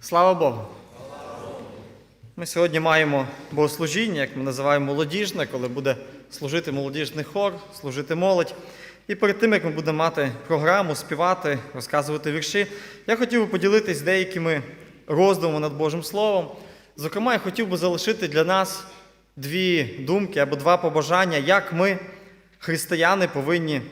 Слава Богу! Ми сьогодні маємо богослужіння, як ми називаємо молодіжне, коли буде служити молодіжний хор, служити молодь. І перед тим, як ми будемо мати програму, співати, розказувати вірші, я хотів би поділитись деякими роздумами над Божим Словом. Зокрема, я хотів би залишити для нас дві думки або два побажання, як ми, християни, повинні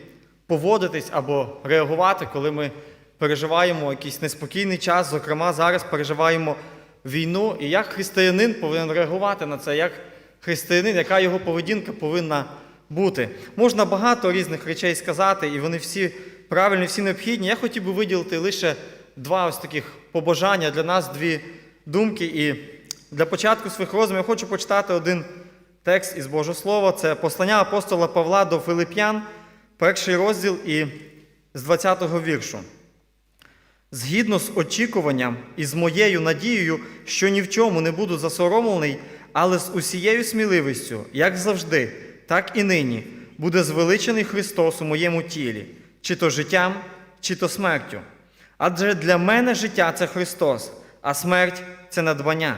поводитись або реагувати, коли ми переживаємо якийсь неспокійний час. Зокрема, зараз переживаємо війну. І як християнин повинен реагувати на це, як християнин, яка його поведінка повинна бути. Можна багато різних речей сказати, і вони всі правильні, всі необхідні. Я хотів би виділити лише два ось таких побажання для нас, дві думки. І для початку своїх роздумів я хочу почитати один текст із Божого Слова. Це послання апостола Павла до Филип'ян, перший розділ і з 20-го віршу. Згідно з очікуванням і з моєю надією, що ні в чому не буду засоромлений, але з усією сміливістю, як завжди, так і нині, буде звеличений Христос у моєму тілі, чи то життям, чи то смертю. Адже для мене життя це Христос, а смерть це надбання.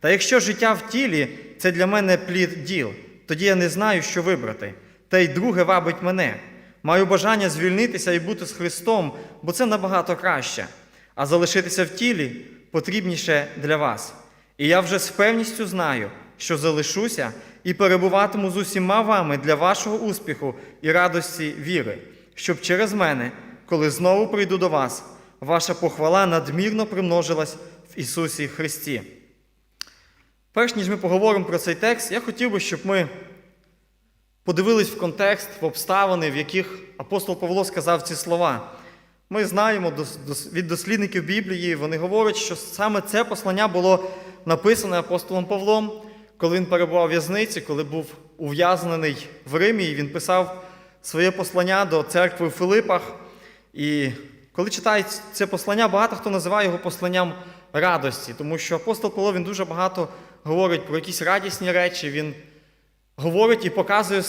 Та якщо життя в тілі це для мене плід діл, тоді я не знаю, що вибрати. Та й друге вабить мене. Маю бажання звільнитися і бути з Христом, бо це набагато краще. А залишитися в тілі потрібніше для вас. І я вже з певністю знаю, що залишуся і перебуватиму з усіма вами для вашого успіху і радості віри, щоб через мене, коли знову прийду до вас, ваша похвала надмірно примножилась в Ісусі Христі. Перш ніж ми поговоримо про цей текст, я хотів би, щоб ми подивились в контекст, в обставини, в яких апостол Павло сказав ці слова. Ми знаємо від дослідників Біблії, вони говорять, що саме це послання було написане апостолом Павлом, коли він перебував в в'язниці, коли був ув'язнений в Римі, і він писав своє послання до церкви в Филипах. І коли читають це послання, багато хто називає його посланням радості, тому що апостол Павло він дуже багато говорить про якісь радісні речі. Він говорить і показує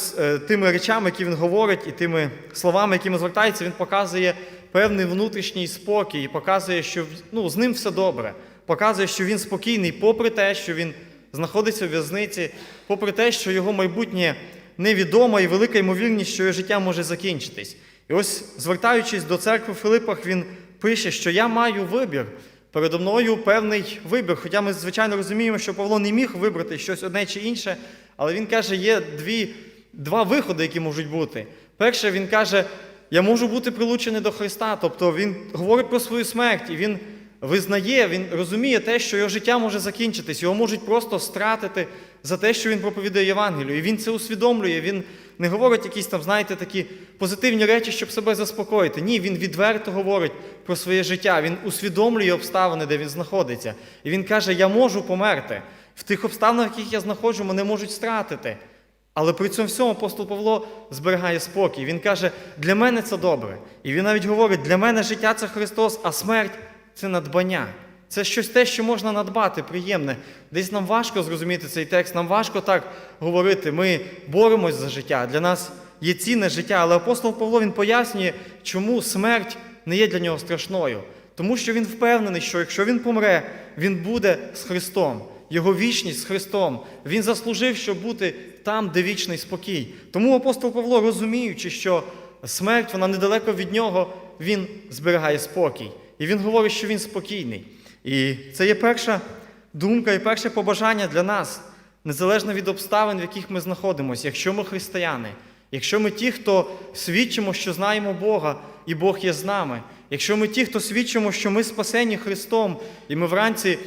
тими речами, які він говорить, і тими словами, якими звертається, він показує певний внутрішній спокій, і показує, що ну, з ним все добре. Показує, що він спокійний, попри те, що він знаходиться в в'язниці, попри те, що його майбутнє невідомо і велика ймовірність, що його життя може закінчитись. І ось, звертаючись до церкви в Филипах, він пише, що я маю вибір. Передо мною певний вибір. Хоча ми, звичайно, розуміємо, що Павло не міг вибрати щось одне чи інше, але він каже, є дві, два виходи, які можуть бути. Перше, він каже, я можу бути прилучений до Христа. Тобто він говорить про свою смерть, і він визнає, він розуміє те, що його життя може закінчитись, його можуть просто стратити за те, що він проповідує Євангелію. І він це усвідомлює. Він не говорить якісь там, знаєте, такі позитивні речі, щоб себе заспокоїти. Ні, він відверто говорить про своє життя. Він усвідомлює обставини, де він знаходиться. І він каже: Я можу померти. В тих обставинах, в яких я знаходжу, мене можуть стратити. Але при цьому всьому апостол Павло зберігає спокій. Він каже, для мене це добре. І він навіть говорить, для мене життя це Христос, а смерть це надбання. Це щось те, що можна надбати, приємне. Десь нам важко зрозуміти цей текст, нам важко так говорити. Ми боремось за життя. Для нас є цінне життя. Але апостол Павло він пояснює, чому смерть не є для нього страшною. Тому що він впевнений, що якщо він помре, він буде з Христом. Його вічність з Христом. Він заслужив, щоб бути там, де вічний спокій. Тому апостол Павло, розуміючи, що смерть вона недалеко від нього, він зберігає спокій. І він говорить, що він спокійний. І це є перша думка і перше побажання для нас, незалежно від обставин, в яких ми знаходимося, якщо ми християни, якщо ми ті, хто свідчимо, що знаємо Бога, і Бог є з нами, якщо ми ті, хто свідчимо, що ми спасені Христом, і ми вранці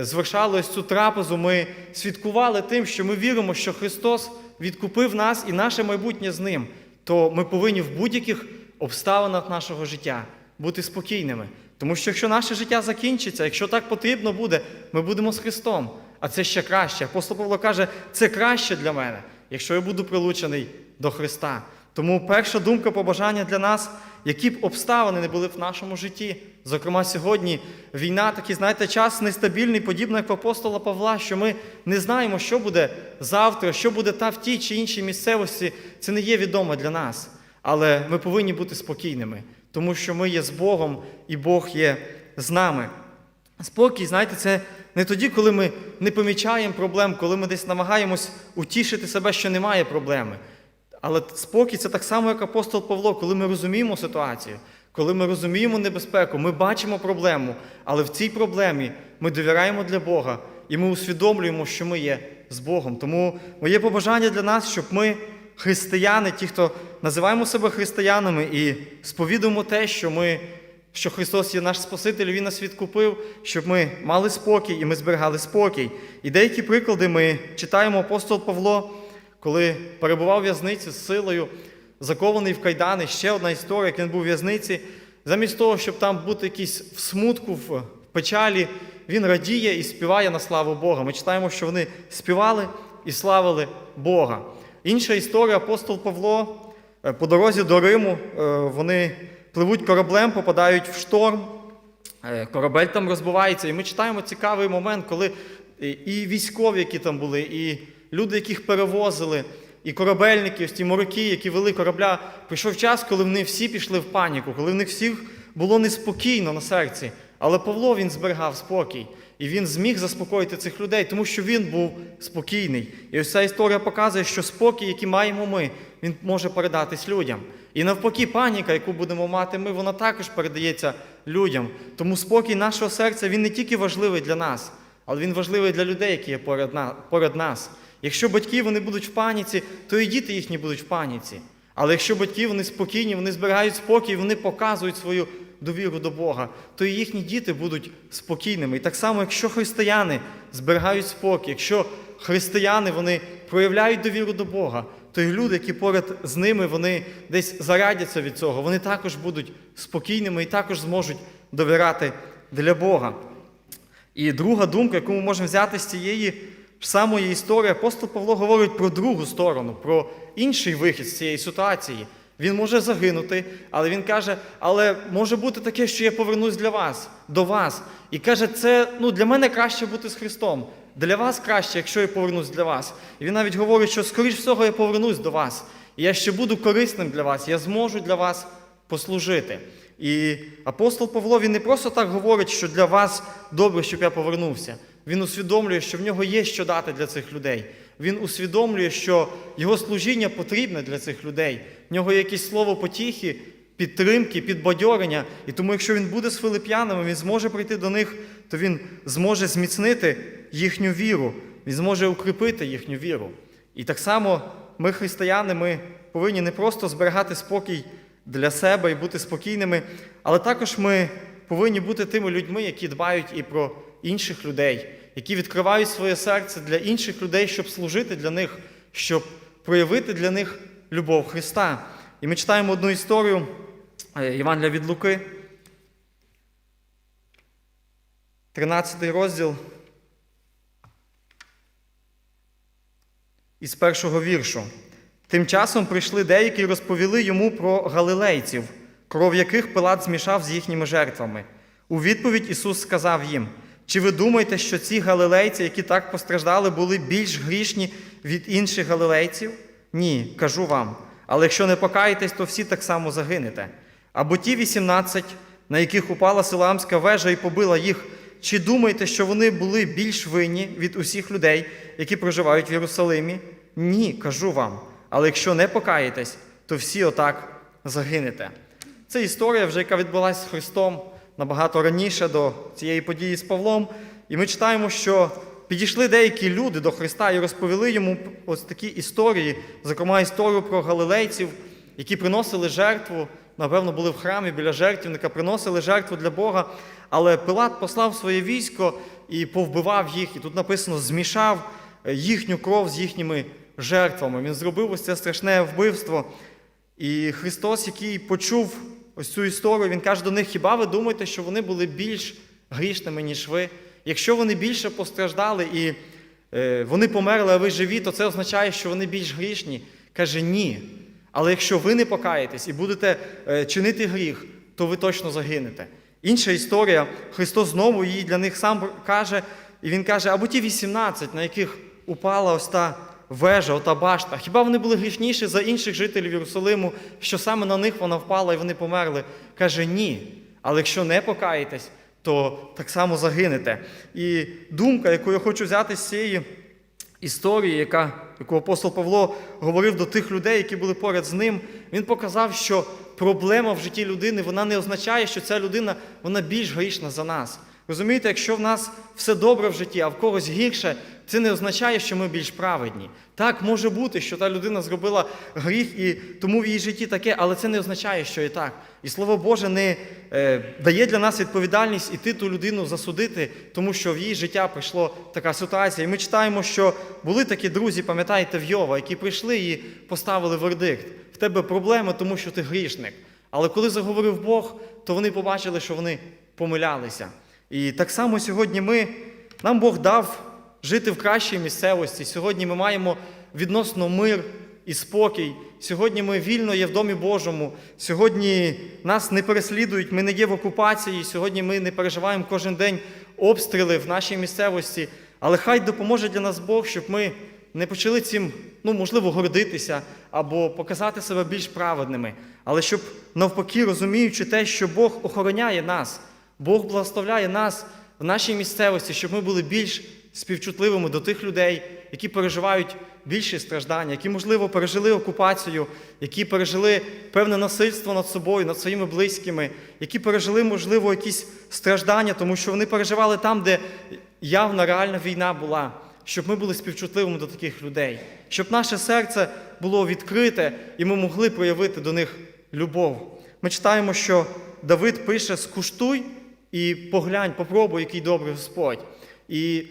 звершали ось цю трапезу, ми свідкували тим, що ми віримо, що Христос відкупив нас і наше майбутнє з Ним, то ми повинні в будь-яких обставинах нашого життя бути спокійними. Тому що якщо наше життя закінчиться, якщо так потрібно буде, ми будемо з Христом. А це ще краще. Апостол Павло каже, це краще для мене, якщо я буду прилучений до Христа. Тому перша думка побажання для нас, які б обставини не були в нашому житті. Зокрема, сьогодні війна, такий, знаєте, час нестабільний, подібно як в апостола Павла, що ми не знаємо, що буде завтра, що буде та в тій чи іншій місцевості. Це не є відомо для нас. Але ми повинні бути спокійними, тому що ми є з Богом і Бог є з нами. Спокій, знаєте, це не тоді, коли ми не помічаємо проблем, коли ми десь намагаємось утішити себе, що немає проблеми. Але спокій це так само, як апостол Павло, коли ми розуміємо ситуацію, коли ми розуміємо небезпеку, ми бачимо проблему, але в цій проблемі ми довіряємо для Бога і ми усвідомлюємо, що ми є з Богом. Тому моє побажання для нас, щоб ми, християни, ті, хто називаємо себе християнами і сповідуємо те, що ми. Що Христос є наш Спаситель, Він нас відкупив, щоб ми мали спокій і ми зберігали спокій. І деякі приклади ми читаємо апостол Павло, коли перебував в в'язниці з силою, закований в кайдани. Ще одна історія, як він був у в'язниці. Замість того, щоб там бути якийсь в смутку, в печалі, він радіє і співає на славу Бога. Ми читаємо, що вони співали і славили Бога. Інша історія, апостол Павло е, по дорозі до Риму, е, вони пливуть кораблем, попадають в шторм. Е, Корабель там розбивається, і ми читаємо цікавий момент, коли і військові, які там були, і люди, яких перевозили, і корабельники, ось ті моряки, які вели корабля, прийшов час, коли вони всі пішли в паніку, коли в них всіх було неспокійно на серці. Але Павло він зберігав спокій, і він зміг заспокоїти цих людей, тому що він був спокійний. І ось ця історія показує, що спокій, який маємо ми, він може передатись людям. І навпаки, паніка, яку будемо мати ми, вона також передається людям. Тому спокій нашого серця він не тільки важливий для нас, але він важливий для людей, які є поряд на- поряд нас. Якщо батьки вони будуть в паніці, то і діти їхні будуть в паніці. Але якщо батьки вони спокійні, вони зберігають спокій, вони показують свою довіру до Бога, то і їхні діти будуть спокійними. І так само, якщо християни зберігають спокій, якщо християни вони проявляють довіру до Бога, то і люди, які поряд з ними, вони десь зарядяться від цього, вони також будуть спокійними і також зможуть довіряти для Бога. І друга думка, яку ми можемо взяти з цієї самої історії, апостол Павло говорить про другу сторону, про інший вихід з цієї ситуації. Він може загинути, але він каже: але може бути таке, що я повернусь для вас, до вас. І каже, це ну, для мене краще бути з Христом. Для вас краще, якщо я повернусь для вас. І він навіть говорить, що скоріш всього я повернусь до вас. І я ще буду корисним для вас, я зможу для вас послужити. І апостол Павло він не просто так говорить, що для вас добре, щоб я повернувся. Він усвідомлює, що в нього є що дати для цих людей. Він усвідомлює, що його служіння потрібне для цих людей. В нього є якесь слово потіхи, підтримки, підбадьорення. І тому, якщо він буде з филип'янами, він зможе прийти до них, то він зможе зміцнити їхню віру, він зможе укріпити їхню віру. І так само ми, християни, ми повинні не просто зберігати спокій для себе і бути спокійними, але також ми повинні бути тими людьми, які дбають і про інших людей, які відкривають своє серце для інших людей, щоб служити для них, щоб проявити для них любов Христа. І ми читаємо одну історію е, від Луки, 13 розділ. Із першого віршу. Тим часом прийшли деякі і розповіли йому про галилейців, кров яких Пилат змішав з їхніми жертвами. У відповідь Ісус сказав їм: Чи ви думаєте, що ці галилейці, які так постраждали, були більш грішні від інших галилейців? Ні, кажу вам. Але якщо не покаєтесь, то всі так само загинете. Або ті 18, на яких упала Силаамська вежа і побила їх, чи думаєте, що вони були більш винні від усіх людей, які проживають в Єрусалимі? Ні, кажу вам. Але якщо не покаєтесь, то всі отак загинете. Це історія, вже яка відбулася з Христом набагато раніше до цієї події з Павлом. І ми читаємо, що підійшли деякі люди до Христа і розповіли йому ось такі історії, зокрема історію про галилейців, які приносили жертву, напевно, були в храмі біля жертвника, приносили жертву для Бога. Але Пилат послав своє військо і повбивав їх. І тут написано, змішав е, їхню кров з їхніми жертвами. Він зробив ось це страшне вбивство. І Христос, який почув ось цю історію, Він каже до них: хіба ви думаєте, що вони були більш грішними, ніж ви? Якщо вони більше постраждали і е, вони померли, а ви живі, то це означає, що вони більш грішні. Каже, ні. Але якщо ви не покаєтесь і будете е, чинити гріх, то ви точно загинете. Інша історія, Христос знову її для них сам каже, і Він каже, або ті 18, на яких упала ось та вежа, ота башта. Хіба вони були грішніші за інших жителів Єрусалиму, що саме на них вона впала і вони померли? Каже, ні. Але якщо не покаєтесь, то так само загинете. І думка, яку я хочу взяти з цієї історії, яка, яку апостол Павло говорив до тих людей, які були поряд з ним, він показав, що проблема в житті людини вона не означає, що ця людина вона більш грішна за нас. Розумієте, якщо в нас все добре в житті, а в когось гірше, це не означає, що ми більш праведні. Так, може бути, що та людина зробила гріх, і тому в її житті таке, але це не означає, що і так. І Слово Боже не е, дає для нас відповідальність іти ту людину засудити, тому що в її життя прийшла така ситуація. І ми читаємо, що були такі друзі, пам'ятаєте, в Йова, які прийшли і поставили вердикт. В тебе проблеми, тому що ти грішник. Але коли заговорив Бог, то вони побачили, що вони помилялися. І так само сьогодні ми, нам Бог дав жити в кращій місцевості. Сьогодні ми маємо відносно мир і спокій. Сьогодні ми вільно є в Домі Божому. Сьогодні нас не переслідують, ми не є в окупації. Сьогодні ми не переживаємо кожен день обстріли в нашій місцевості. Але хай допоможе для нас Бог, щоб ми не почали цим, ну, можливо, гордитися або показати себе більш праведними, але щоб навпаки, розуміючи те, що Бог охороняє нас, Бог благословляє нас в нашій місцевості, щоб ми були більш співчутливими до тих людей, які переживають більші страждання, які, можливо, пережили окупацію, які пережили певне насильство над собою, над своїми близькими, які пережили, можливо, якісь страждання, тому що вони переживали там, де явна реальна війна була. Щоб ми були співчутливими до таких людей, щоб наше серце було відкрите і ми могли проявити до них любов. Ми читаємо, що Давид пише: скуштуй і поглянь, попробуй, який добрий Господь. І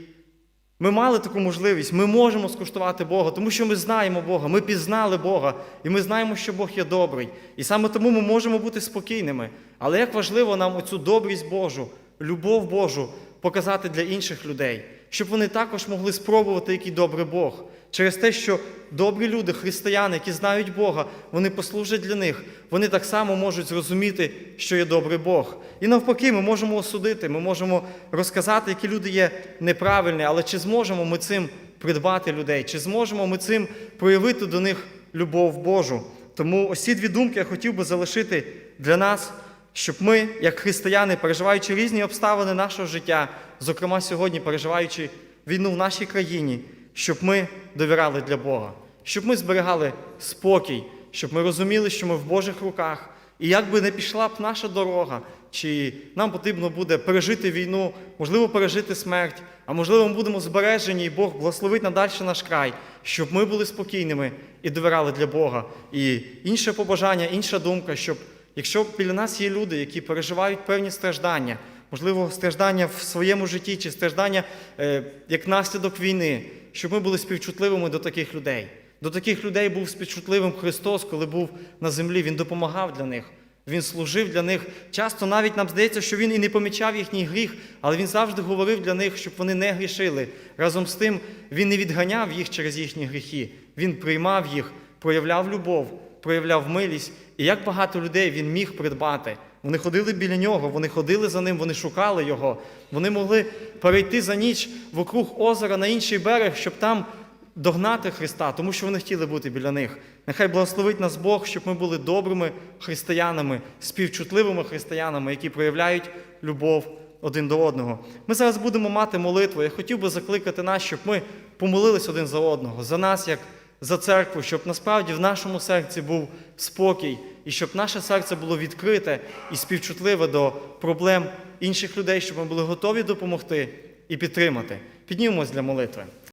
ми мали таку можливість, ми можемо скуштувати Бога, тому що ми знаємо Бога, ми пізнали Бога, і ми знаємо, що Бог є добрий. І саме тому ми можемо бути спокійними. Але як важливо нам оцю добрість Божу, любов Божу показати для інших людей, щоб вони також могли спробувати, який добрий Бог. Через те, що добрі люди, християни, які знають Бога, вони послужать для них, вони так само можуть зрозуміти, що є добрий Бог. І навпаки, ми можемо осудити, ми можемо розказати, які люди є неправильні, але чи зможемо ми цим придбати людей, чи зможемо ми цим проявити до них любов Божу? Тому ось дві думки я хотів би залишити для нас, щоб ми, як християни, переживаючи різні обставини нашого життя, зокрема сьогодні, переживаючи війну в нашій країні, щоб ми довіряли для Бога, щоб ми зберігали спокій, щоб ми розуміли, що ми в Божих руках. І як би не пішла б наша дорога, чи нам потрібно буде пережити війну, можливо, пережити смерть, а можливо, ми будемо збережені, і Бог благословить надалі наш край, щоб ми були спокійними і довіряли для Бога. І інше побажання, інша думка, щоб якщо біля нас є люди, які переживають певні страждання, можливо, страждання в своєму житті чи страждання е, як наслідок війни, щоб ми були співчутливими до таких людей. До таких людей був співчутливим Христос, коли був на землі. Він допомагав для них. Він служив для них. Часто навіть нам здається, що він і не помічав їхній гріх, але він завжди говорив для них, щоб вони не грішили. Разом з тим, він не відганяв їх через їхні гріхи. Він приймав їх, проявляв любов, проявляв милість. І як багато людей він міг придбати. Вони ходили біля нього, вони ходили за ним, вони шукали його. Вони могли перейти за ніч вокруг озера на інший берег, щоб там догнати Христа, тому що вони хотіли бути біля них. Нехай благословить нас Бог, щоб ми були добрими християнами, співчутливими християнами, які проявляють любов один до одного. Ми зараз будемо мати молитву. Я хотів би закликати нас, щоб ми помолились один за одного, за нас, як за церкву, щоб насправді в нашому серці був спокій, і щоб наше серце було відкрите і співчутливе до проблем інших людей, щоб ми були готові допомогти і підтримати. Піднімемось для молитви.